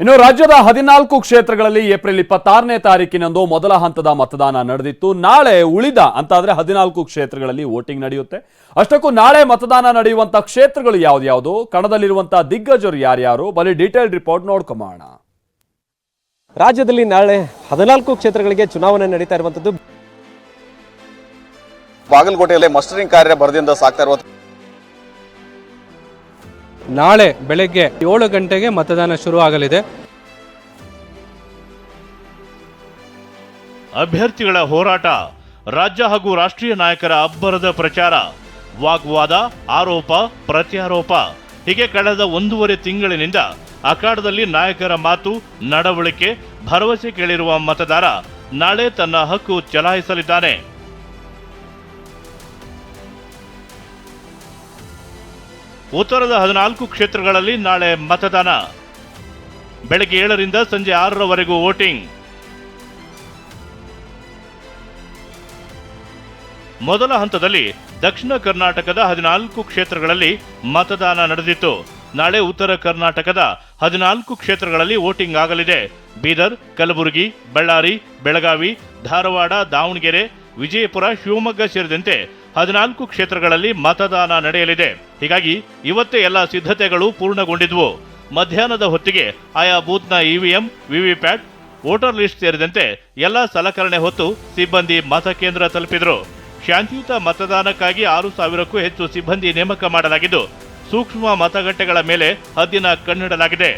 ಇನ್ನು ರಾಜ್ಯದ ಹದಿನಾಲ್ಕು ಕ್ಷೇತ್ರಗಳಲ್ಲಿ ಏಪ್ರಿಲ್ ಇಪ್ಪತ್ತಾರನೇ ತಾರೀಕಿನಂದು ಮೊದಲ ಹಂತದ ಮತದಾನ ನಡೆದಿತ್ತು. ನಾಳೆ ಉಳಿದ ಅಂತಾದ್ರೆ ಹದಿನಾಲ್ಕು ಕ್ಷೇತ್ರಗಳಲ್ಲಿ ವೋಟಿಂಗ್ ನಡೆಯುತ್ತೆ. ಅಷ್ಟಕ್ಕೂ ನಾಳೆ ಮತದಾನ ನಡೆಯುವಂತ ಕ್ಷೇತ್ರಗಳು ಯಾವ್ದ್ಯಾವುದು? ಕಣದಲ್ಲಿರುವಂತಹ ದಿಗ್ಗಜರು ಯಾರ್ಯಾರು? ಬರೀ ಡೀಟೇಲ್ ರಿಪೋರ್ಟ್ ನೋಡ್ಕೊಂಬೋಣ ರಾಜ್ಯದಲ್ಲಿ ನಾಳೆ ಹದಿನಾಲ್ಕು ಕ್ಷೇತ್ರಗಳಿಗೆ ಚುನಾವಣೆ ನಡೀತಾ ಇರುವಂತದ್ದು ಬಾಗಲಕೋಟೆಯಲ್ಲಿ ಮಸ್ಟರಿಂಗ್ ಕಾರ್ಯ ಬರದಿಂದ ಸಾಕ್ತಾ ಇರುವ ನಾಳೆ ಬೆಳಗ್ಗೆ ಏಳು ಗಂಟೆಗೆ ಮತದಾನ ಶುರು ಆಗಲಿದೆ ಅಭ್ಯರ್ಥಿಗಳ ಹೋರಾಟ, ರಾಜ್ಯ ಹಾಗೂ ರಾಷ್ಟ್ರೀಯ ನಾಯಕರ ಅಬ್ಬರದ ಪ್ರಚಾರ, ವಾಗ್ವಾದ, ಆರೋಪ, ಪ್ರತ್ಯಾರೋಪ. ಹೀಗೆ ಕಳೆದ ಒಂದೂವರೆ ತಿಂಗಳಿನಿಂದ ಅಖಾಡದಲ್ಲಿ ನಾಯಕರ ಮಾತು, ನಡವಳಿಕೆ, ಭರವಸೆ ಕೇಳಿರುವ ಮತದಾರ ನಾಳೆ ತನ್ನ ಹಕ್ಕು ಚಲಾಯಿಸಲಿದ್ದಾನೆ. ಉತ್ತರದ ಹದಿನಾಲ್ಕು ಕ್ಷೇತ್ರಗಳಲ್ಲಿ ನಾಳೆ ಮತದಾನ. ಬೆಳಗ್ಗೆ ಏಳರಿಂದ ಸಂಜೆ ಆರರವರೆಗೂ ವೋಟಿಂಗ್. ಮೊದಲ ಹಂತದಲ್ಲಿ ದಕ್ಷಿಣ ಕರ್ನಾಟಕದ ಹದಿನಾಲ್ಕು ಕ್ಷೇತ್ರಗಳಲ್ಲಿ ಮತದಾನ ನಡೆದಿತ್ತು. ನಾಳೆ ಉತ್ತರ ಕರ್ನಾಟಕದ ಹದಿನಾಲ್ಕು ಕ್ಷೇತ್ರಗಳಲ್ಲಿ ವೋಟಿಂಗ್ ಆಗಲಿದೆ. ಬೀದರ್, ಕಲಬುರಗಿ, ಬಳ್ಳಾರಿ, ಬೆಳಗಾವಿ, ಧಾರವಾಡ, ದಾವಣಗೆರೆ, ವಿಜಯಪುರ, ಶಿವಮೊಗ್ಗ ಸೇರಿದಂತೆ ಹದಿನಾಲ್ಕು ಕ್ಷೇತ್ರಗಳಲ್ಲಿ ಮತದಾನ ನಡೆಯಲಿದೆ. ಹೀಗಾಗಿ ಇವತ್ತೇ ಎಲ್ಲ ಸಿದ್ಧತೆಗಳು ಪೂರ್ಣಗೊಂಡಿದ್ವು. ಮಧ್ಯಾಹ್ನದ ಹೊತ್ತಿಗೆ ಆಯಾ ಬೂತ್ನ ಇವಿಎಂ, ವಿವಿಪ್ಯಾಟ್, ವೋಟರ್ ಲಿಸ್ಟ್ ಸೇರಿದಂತೆ ಎಲ್ಲ ಸಲಕರಣೆ ಹೊತ್ತು ಸಿಬ್ಬಂದಿ ಮತಕೇಂದ್ರ ತಲುಪಿದರು. ಶಾಂತಿಯುತ ಮತದಾನಕ್ಕಾಗಿ ಆರು ಸಾವಿರಕ್ಕೂ ಹೆಚ್ಚು ಸಿಬ್ಬಂದಿ ನೇಮಕ ಮಾಡಲಾಗಿದ್ದು, ಸೂಕ್ಷ್ಮ ಮತಗಟ್ಟೆಗಳ ಮೇಲೆ ಹದ್ದಿನ ಕಣ್ಣಿಡಲಾಗಿದೆ.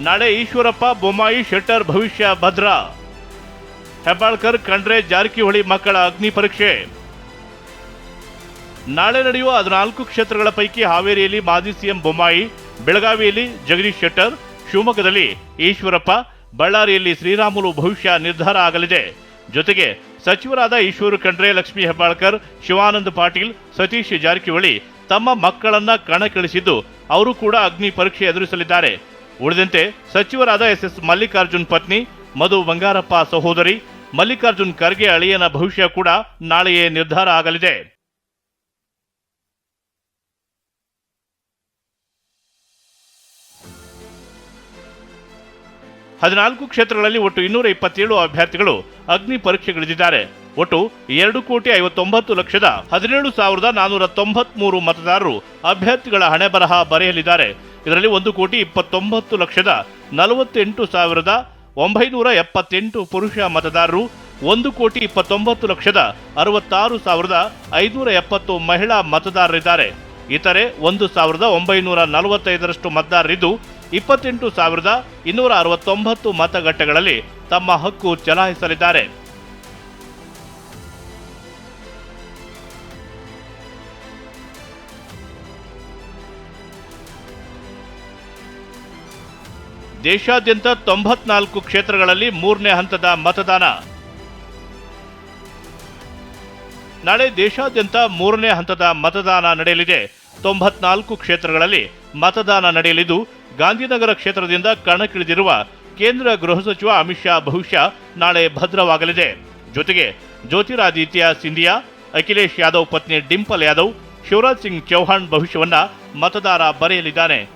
ನಾಳೆ ಈಶ್ವರಪ್ಪ, ಬೊಮ್ಮಾಯಿ, ಶೆಟ್ಟರ್, ಭವಿಷ್ಯ, ಭದ್ರ. ಹೆಬ್ಬಾಳ್ಕರ್, ಖಂಡ್ರೆ, ಜಾರಕಿಹೊಳಿ ಮಕ್ಕಳ ಅಗ್ನಿ ಪರೀಕ್ಷೆ. ನಾಳೆ ನಡೆಯುವ ಹದಿನಾಲ್ಕು ಕ್ಷೇತ್ರಗಳ ಪೈಕಿ ಹಾವೇರಿಯಲ್ಲಿ ಮಾಜಿ ಸಿಎಂ ಬೊಮ್ಮಾಯಿ, ಬೆಳಗಾವಿಯಲ್ಲಿ ಜಗದೀಶ್ ಶೆಟ್ಟರ್, ಶಿವಮೊಗ್ಗದಲ್ಲಿ ಈಶ್ವರಪ್ಪ, ಬಳ್ಳಾರಿಯಲ್ಲಿ ಶ್ರೀರಾಮುಲು ಭವಿಷ್ಯ ನಿರ್ಧಾರ ಆಗಲಿದೆ. ಜೊತೆಗೆ ಸಚಿವರಾದ ಈಶ್ವರ ಖಂಡ್ರೆ, ಲಕ್ಷ್ಮೀ ಹೆಬ್ಬಾಳ್ಕರ್, ಶಿವಾನಂದ ಪಾಟೀಲ್, ಸತೀಶ್ ಜಾರಕಿಹೊಳಿ ತಮ್ಮ ಮಕ್ಕಳನ್ನ ಕಣಕ್ಕಿಳಿಸಿದ್ದು, ಅವರು ಕೂಡ ಅಗ್ನಿ ಪರೀಕ್ಷೆ ಎದುರಿಸಲಿದ್ದಾರೆ. ಉಳಿದಂತೆ ಸಚಿವರಾದ ಎಸ್ ಎಸ್ ಮಲ್ಲಿಕಾರ್ಜುನ್ ಪತ್ನಿ, ಮಧು ಬಂಗಾರಪ್ಪ ಸಹೋದರಿ, ಮಲ್ಲಿಕಾರ್ಜುನ್ ಖರ್ಗೆ ಅಳಿಯನ ಭವಿಷ್ಯ ಕೂಡ ನಾಳೆಯೇ ನಿರ್ಧಾರ ಆಗಲಿದೆ. ಹದಿನಾಲ್ಕು ಕ್ಷೇತ್ರಗಳಲ್ಲಿ ಒಟ್ಟು ಇನ್ನೂರ ಇಪ್ಪತ್ತೇಳು ಅಭ್ಯರ್ಥಿಗಳು ಅಗ್ನಿ ಪರೀಕ್ಷೆಗಿಳಿದಿದ್ದಾರೆ. ಒಟ್ಟು ಎರಡು ಕೋಟಿ ಐವತ್ತೊಂಬತ್ತು ಲಕ್ಷದ ಹದಿನೇಳು ಸಾವಿರದ ನಾನೂರ ತೊಂಬತ್ಮೂರು ಮತದಾರರು ಅಭ್ಯರ್ಥಿಗಳ ಹಣೆ ಬರಹ ಬರೆಯಲಿದ್ದಾರೆ. ಇದರಲ್ಲಿ ಒಂದು ಕೋಟಿ ಇಪ್ಪತ್ತೊಂಬತ್ತು ಲಕ್ಷದ ನಲವತ್ತೆಂಟು ಸಾವಿರದ ಒಂಬೈನೂರ ಎಪ್ಪತ್ತೆಂಟು ಪುರುಷ ಮತದಾರರು, ಒಂದು ಕೋಟಿ ಇಪ್ಪತ್ತೊಂಬತ್ತು ಲಕ್ಷದ ಅರವತ್ತಾರು ಸಾವಿರದ ಐನೂರ ಎಪ್ಪತ್ತು ಮಹಿಳಾ ಮತದಾರರಿದ್ದಾರೆ. ಇತರೆ ಒಂದು ಸಾವಿರದ ಒಂಬೈನೂರ ನಲವತ್ತೈದರಷ್ಟು ಮತದಾರರಿದ್ದು, ಇಪ್ಪತ್ತೆಂಟು ಸಾವಿರದ ಇನ್ನೂರ ಅರವತ್ತೊಂಬತ್ತು ಮತಗಟ್ಟೆಗಳಲ್ಲಿ ತಮ್ಮ ಹಕ್ಕು ಚಲಾಯಿಸಲಿದ್ದಾರೆ. ದೇಶಾದ್ಯಂತ ತೊಂಬತ್ನಾಲ್ಕು ಕ್ಷೇತ್ರಗಳಲ್ಲಿ ಮೂರನೇ ಹಂತದ ಮತದಾನ. ನಾಳೆ ದೇಶಾದ್ಯಂತ ಮೂರನೇ ಹಂತದ ಮತದಾನ ನಡೆಯಲಿದೆ. ತೊಂಬತ್ನಾಲ್ಕು ಕ್ಷೇತ್ರಗಳಲ್ಲಿ ಮತದಾನ ನಡೆಯಲಿದ್ದು, ಗಾಂಧಿನಗರ ಕ್ಷೇತ್ರದಿಂದ ಕಣಕ್ಕಿಳಿದಿರುವ ಕೇಂದ್ರ ಗೃಹ ಸಚಿವ ಅಮಿತ್ ಶಾ ಭವಿಷ್ಯ ನಾಳೆ ಭದ್ರವಾಗಲಿದೆ. ಜೊತೆಗೆ ಜ್ಯೋತಿರಾದಿತ್ಯ ಸಿಂಧಿಯಾ, ಅಖಿಲೇಶ್ ಯಾದವ್ ಪತ್ನಿ ಡಿಂಪಲ್ ಯಾದವ್, ಶಿವರಾಜ್ ಸಿಂಗ್ ಚೌಹಾಣ್ ಭವಿಷ್ಯವನ್ನ ಮತದಾರ ಬರೆಯಲಿದ್ದಾನೆ.